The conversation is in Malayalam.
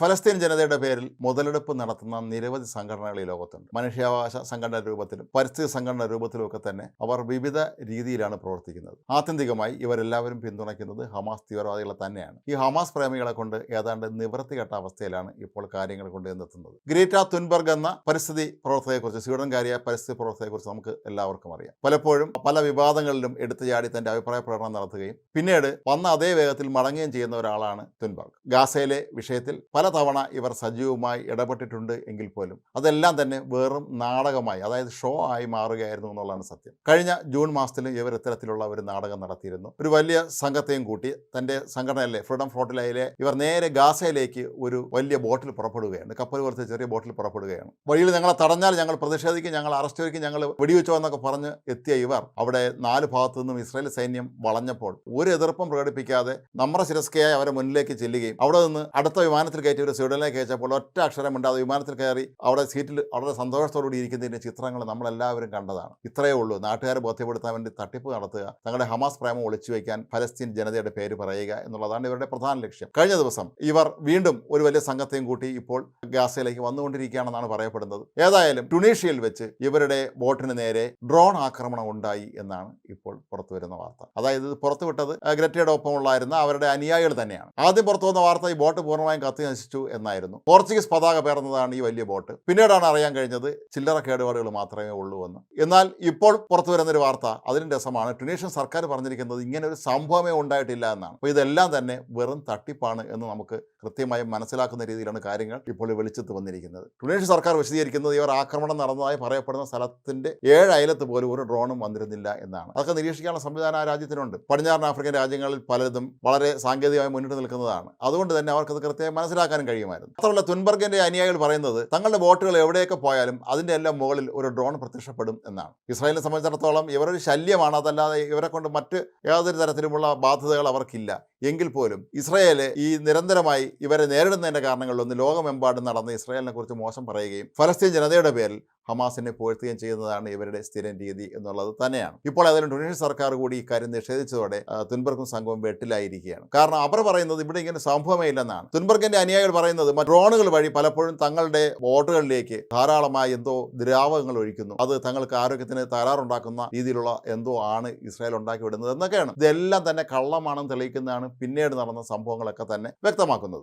ഫലസ്തീൻ ജനതയുടെ പേരിൽ മുതലെടുപ്പ് നടത്തുന്ന നിരവധി സംഘടനകൾ ഈ ലോകത്തുണ്ട്. മനുഷ്യാവകാശ സംഘടന രൂപത്തിലും പരിസ്ഥിതി സംഘടന രൂപത്തിലും ഒക്കെ തന്നെ അവർ വിവിധ രീതിയിലാണ് പ്രവർത്തിക്കുന്നത്. ആത്യന്തികമായി ഇവരെല്ലാവരും പിന്തുണയ്ക്കുന്നത് ഹമാസ് തീവ്രവാദികളെ തന്നെയാണ്. ഈ ഹമാസ് പ്രേമികളെ കൊണ്ട് ഏതാണ്ട് നിവൃത്തികെട്ട അവസ്ഥയിലാണ് ഇപ്പോൾ കാര്യങ്ങൾ കൊണ്ട് എന്നെത്തുന്നത് ഗ്രീറ്റ തുൻബർഗ് എന്ന പരിസ്ഥിതി പ്രവർത്തകയെക്കുറിച്ച് സ്വീഡൻകാരിയ പരിസ്ഥിതി പ്രവർത്തകയെക്കുറിച്ച് നമുക്ക് എല്ലാവർക്കും അറിയാം. പലപ്പോഴും പല വിവാദങ്ങളിലും എടുത്തു ചാടി തന്റെ അഭിപ്രായ പ്രകടനം നടത്തുകയും പിന്നീട് വന്ന അതേ വേഗത്തിൽ മടങ്ങുകയും ചെയ്യുന്ന ഒരാളാണ് തുൻബർഗ്. ഗാസയിലെ വിഷയത്തിൽ പലതവണ ഇവർ സജീവമായി ഇടപെട്ടിട്ടുണ്ട് എങ്കിൽ പോലും അതെല്ലാം തന്നെ വെറും നാടകമായി അതായത് ഷോ ആയി മാറുകയായിരുന്നു എന്നുള്ളതാണ് സത്യം. കഴിഞ്ഞ ജൂൺ മാസത്തിലും ഇവർ ഇത്തരത്തിലുള്ള ഒരു നാടകം നടത്തിയിരുന്നു. ഒരു വലിയ സംഘത്തെയും കൂട്ടി തന്റെ സംഘടനയിലെ ഫ്രീഡം ഫ്ലോട്ടിലയിലെ ഇവർ നേരെ ഗാസയിലേക്ക് ഒരു വലിയ ബോട്ടിൽ പുറപ്പെടുകയാണ്. കപ്പൽ പോലത്തെ ചെറിയ ബോട്ടിൽ പുറപ്പെടുകയാണ്. വഴിയിൽ ഞങ്ങളെ തടഞ്ഞാൽ ഞങ്ങൾ പ്രതിഷേധിക്കും ഞങ്ങൾ അറസ്റ്റ് വയ്ക്കും ഞങ്ങൾ വെടിവെച്ചോ എന്നൊക്കെ പറഞ്ഞ് എത്തിയ ഇവർ അവിടെ നാല് ഭാഗത്തു നിന്നും ഇസ്രായേൽ സൈന്യം വളഞ്ഞപ്പോൾ ഒരു എതിർപ്പും പ്രകടിപ്പിക്കാതെ നമ്മുടെ ശിരസ്കയായി അവരെ മുന്നിലേക്ക് ചെല്ലുകയും അവിടെ നിന്ന് അടുത്ത വിമാനത്തിൽ കയറ്റി ഒരു സ്വീഡനിലേക്ക് അയച്ചപ്പോൾ ഒറ്റ അക്ഷരം ഉണ്ടാകും വിമാനത്തിൽ കയറി അവിടെ സീറ്റിൽ വളരെ സന്തോഷത്തോടുകൂടി ഇരിക്കുന്നതിന്റെ ചിത്രങ്ങൾ നമ്മളെല്ലാവരും കണ്ടതാണ്. ഇത്രയേ ഉള്ളൂ. നാട്ടുകാരെ ബോധ്യപ്പെടുത്താൻ വേണ്ടി തട്ടിപ്പ് നടത്തുക തങ്ങളുടെ ഹമാസ് പ്രേമം ഒളിച്ചു വയ്ക്കാൻ ഫലസ്തീൻ ജനതയുടെ പേര് പറയുക എന്നുള്ളതാണ് ഇവരുടെ പ്രധാന ലക്ഷ്യം. കഴിഞ്ഞ ദിവസം ഇവർ വീണ്ടും ഒരു വലിയ സംഘത്തെയും കൂട്ടി ഇപ്പോൾ ഗാസയിലേക്ക് വന്നുകൊണ്ടിരിക്കുകയാണെന്നാണ് പറയപ്പെടുന്നത്. ഏതായാലും ടുണീഷ്യയിൽ വെച്ച് ഇവരുടെ ബോട്ടിന് നേരെ ഡ്രോൺ ആക്രമണം ഉണ്ടായി എന്നാണ് ഇപ്പോൾ പുറത്തു വരുന്ന വാർത്ത. അതായത് പുറത്തുവിട്ടത് ഗ്രറ്റയുടെ ഒപ്പമുള്ളായിരുന്ന അവരുടെ അനുയായികൾ തന്നെയാണ്. ആദ്യം പുറത്തു വന്ന വാർത്ത ഈ ബോട്ട് പൂർണമായും കത്തി നശിച്ചു എന്നായിരുന്നു. പോർച്ചുഗീസ് പതാക പേർന്നതാണ് ഈ വലിയ ബോട്ട്. പിന്നീടാണ് അറിയാൻ കഴിഞ്ഞത് ചില്ലറ കേടുപാടുകൾ മാത്രമേ ഉള്ളൂ എന്ന്. എന്നാൽ ഇപ്പോൾ പുറത്തു വരുന്നൊരു വാർത്ത അതിന് രസമാണ്. ട്യൂണീഷ്യൻ സർക്കാർ പറഞ്ഞിരിക്കുന്നത് ഇങ്ങനെ ഒരു സംഭവമേ ഉണ്ടായിട്ടില്ല എന്നാണ്. അപ്പോൾ ഇതെല്ലാം തന്നെ വെറും തട്ടിപ്പാണ് എന്ന് നമുക്ക് കൃത്യമായി മനസ്സിലാക്കുന്ന രീതിയിലാണ് കാര്യങ്ങൾ ഇപ്പോൾ വെളിച്ചത്ത് വന്നിരിക്കുന്നത്. ട്യൂണീഷ്യൻ സർക്കാർ വിശദീകരിക്കുന്നത് ഇവർ ആക്രമണം നടന്നതായി പറയപ്പെടുന്ന സ്ഥലത്തിന്റെ ഏഴ് അയലത്ത് പോലും ഒരു ഡ്രോണും വന്നിരുന്നില്ല എന്നാണ്. അതൊക്കെ നിരീക്ഷിക്കാനുള്ള സംവിധാനം ആ രാജ്യത്തിനുണ്ട്. പടിഞ്ഞാറൻ ആഫ്രിക്കൻ രാജ്യങ്ങളിൽ പലതും വളരെ സാങ്കേതികമായി മുന്നിട്ട് നിൽക്കുന്നതാണ്. അതുകൊണ്ട് തന്നെ അവർക്കത് കൃത്യമായി മനസ്സിലാക്കാനും കഴിയുമായിരുന്നു. മാത്രമല്ല തുൻബർഗിന്റെ അനുയായികൾ പറയുന്നത് തങ്ങളുടെ ബോട്ടുകൾ എവിടെയൊക്കെ പോയാലും അതിന്റെ എല്ലാം മുകളിൽ ഒരു ഡ്രോൺ പ്രത്യക്ഷപ്പെടും എന്നാണ്. ഇസ്രായേലിനെ സംബന്ധിച്ചിടത്തോളം ഇവരൊരു ശല്യമാണ്. അതല്ലാതെ ഇവരെ കൊണ്ട് മറ്റ് യാതൊരു തരത്തിലുമുള്ള ബാധ്യതകൾ അവർക്കില്ല. എങ്കിൽ പോലും ഇസ്രായേൽ ഈ നിരന്തരമായി ഇവരെ നേരിടുന്നതിന്റെ കാരണങ്ങളിലൊന്ന് ലോകമെമ്പാടും നടന്ന ഇസ്രായേലിനെ കുറിച്ച് മോശം പറയുകയും ഫലസ്തീൻ ജനതയുടെ പേരിൽ ഹമാസിനെ പുകഴ്ത്തുകയും ചെയ്യുന്നതാണ് ഇവരുടെ സ്ഥിരം രീതി എന്നുള്ളത് തന്നെയാണ്. ഇപ്പോൾ ഏതായാലും ടുണീഷ്യൻ സർക്കാർ കൂടി ഇക്കാര്യം നിഷേധിച്ചതോടെ തുൻബർഗും സംഘവും വെട്ടിലായിരിക്കുകയാണ്. കാരണം അവർ പറയുന്നത് ഇവിടെ ഇങ്ങനെ സംഭവമേ ഇല്ലെന്നാണ്. തുൻബർഗിന്റെ അനുയായികൾ പറയുന്നത് ഡ്രോണുകൾ വഴി പലപ്പോഴും തങ്ങളുടെ ബോട്ടുകളിലേക്ക് ധാരാളമായി എന്തോ ദ്രാവകങ്ങൾ ഒഴിക്കുന്നു. അത് തങ്ങൾക്ക് ആരോഗ്യത്തിന് തകരാറുണ്ടാക്കുന്ന രീതിയിലുള്ള എന്തോ ആണ് ഇസ്രായേൽ ഉണ്ടാക്കി വിടുന്നത് എന്നൊക്കെയാണ്. ഇതെല്ലാം തന്നെ കള്ളമാണെന്ന് തെളിയിക്കുന്നതാണ് പിന്നീട് നടന്ന സംഭവങ്ങളൊക്കെ തന്നെ വ്യക്തമാക്കുന്നത്.